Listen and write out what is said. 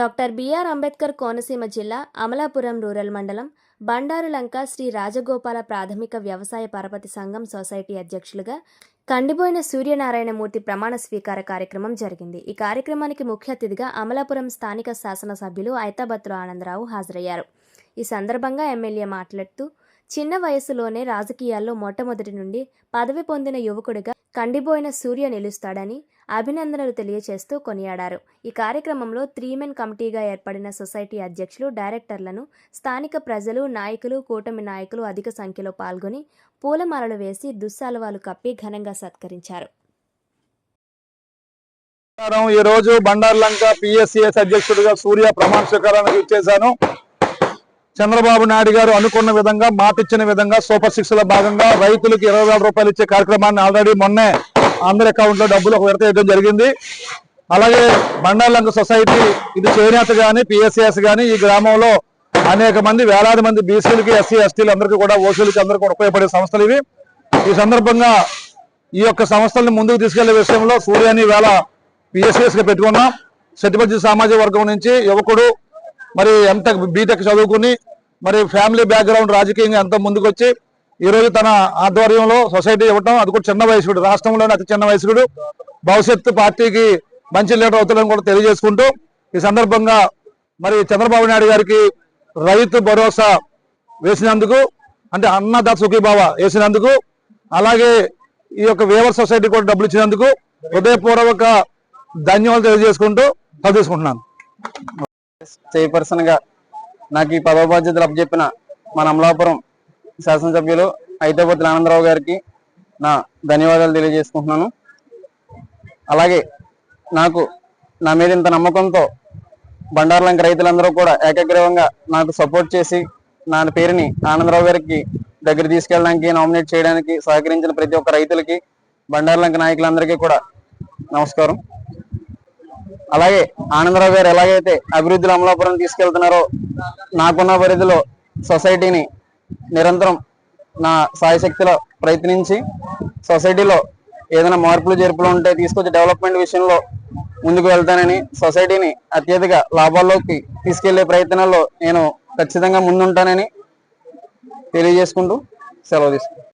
Doctor BR Ambedkar Konaseema జిల్లా Amalapuram rural మండలం బండారులంక శ్రీ రాజగోపాల ప్రాథమిక వ్యవసాయ పరపతి సంఘం సొసైటీ అధ్యక్షులుగా కండిపోయిన సూర్యనారాయణమూర్తి ప్రమాణ స్వీకార కార్యక్రమం జరిగింది. ఈ కార్యక్రమానికి ముఖ్య అతిథిగా అమలాపురం స్థానిక శాసనసభ్యులు ఐతాబత్తుల ఆనందరావు హాజరయ్యారు. ఈ సందర్భంగా ఎమ్మెల్యే మాట్లాడుతూ చిన్న వయసులోనే రాజకీయాల్లో మొట్టమొదటి నుండి పదవి పొందిన యువకుడిగా కండిపోయిన సూర్య నిలుస్తాడని అభినందనలు తెలియచేస్తూ కొనియాడారు. ఈ కార్యక్రమంలో త్రీమెన్ కమిటీగా ఏర్పడిన సొసైటీ అధ్యక్షులు డైరెక్టర్లను స్థానిక ప్రజలు నాయకులు కూటమి నాయకులు అధిక సంఖ్యలో పాల్గొని పూలమాలలు వేసి దుస్సాలువాలు కప్పి ఘనంగా సత్కరించారు. ఈ రోజు బండార్లంక పిఎస్సిఎస్ అధ్యక్షుడిగా సూర్య ప్రమాణ స్వీకారానికి ఇచ్చేశాను చంద్రబాబు నాయుడు గారు అనుకున్న విధంగా మాటిచ్చిన విధంగా సూపర్ సిక్స్లో భాగంగా రైతులకు ఇరవై వేల రూపాయలు ఇచ్చే కార్యక్రమాన్ని ఆల్రెడీ మొన్నే అందరి అకౌంట్లో డబ్బులు ఒక విడత వేయడం జరిగింది. అలాగే బండాలంక సొసైటీ ఇది చేనేత గాని పిఎస్సిఎస్ గాని ఈ గ్రామంలో అనేక మంది వేలాది మంది బీసీలకి ఎస్సీ ఎస్టీలు అందరికీ కూడా ఓసీలకి అందరికీ కూడా ఉపయోగపడే సంస్థలు ఇవి. ఈ సందర్భంగా ఈ యొక్క సంస్థలను ముందుకు తీసుకెళ్ళే విషయంలో సూర్యాని వేళ పిఎస్ఎస్గా పెట్టుకున్నాం. సత్యపతి సామాజిక వర్గం నుంచి యువకుడు మరి ఎంత బీటెక్ చదువుకుని మరి ఫ్యామిలీ బ్యాక్గ్రౌండ్ రాజకీయంగా ఎంత ముందుకొచ్చి ఈరోజు ఈ రోజు తన ఆధ్వర్యంలో సొసైటీ ఇవ్వటం అది కూడా చిన్న వయసుడు రాష్ట్రంలోనే అతి చిన్న వయసుడు భవిష్యత్తు పార్టీకి మంచి లీడర్ అవుతుందని కూడా తెలియజేసుకుంటూ ఈ సందర్భంగా మరి చంద్రబాబు నాయుడు గారికి రైతు భరోసా వేసినందుకు అంటే అన్నదాత సుఖీభావ వేసినందుకు అలాగే ఈ యొక్క వేవర్ సొసైటీ కూడా డబ్బులు ఇచ్చినందుకు హృదయపూర్వక ధన్యవాదాలు తెలియజేసుకుంటూ తీసుకుంటున్నాను చైర్పర్సన్గా నాకు ఈ పదవ బాధ్యతలు అప్పచెప్పిన మన అమలాపురం శాసనసభ్యులు ఐతాపతి ఆనందరావు గారికి నా ధన్యవాదాలు తెలియజేసుకుంటున్నాను. అలాగే నాకు నా మీద ఇంత నమ్మకంతో బండార్లంక రైతులందరూ కూడా ఏకగ్రీవంగా నాకు సపోర్ట్ చేసి నా పేరుని ఆనందరావు గారికి దగ్గర తీసుకెళ్ళడానికి నామినేట్ చేయడానికి సహకరించిన ప్రతి ఒక్క రైతులకి బండార్లంక నాయకులందరికీ కూడా నమస్కారం. అలాగే ఆనందరావు గారు ఎలాగైతే అభివృద్ధిలో అమలాపురం తీసుకెళ్తున్నారో నాకున్న పరిధిలో సొసైటీని నిరంతరం నా సాయశక్తిలో ప్రయత్నించి సొసైటీలో ఏదైనా మార్పులు చేర్పులు ఉంటే తీసుకొచ్చి డెవలప్మెంట్ విషయంలో ముందుకు వెళ్తానని సొసైటీని అత్యధిక లాభాల్లోకి తీసుకెళ్ళే ప్రయత్నాల్లో నేను ఖచ్చితంగా ముందుంటానని తెలియజేసుకుంటూ సెలవు తీసుకుంటాను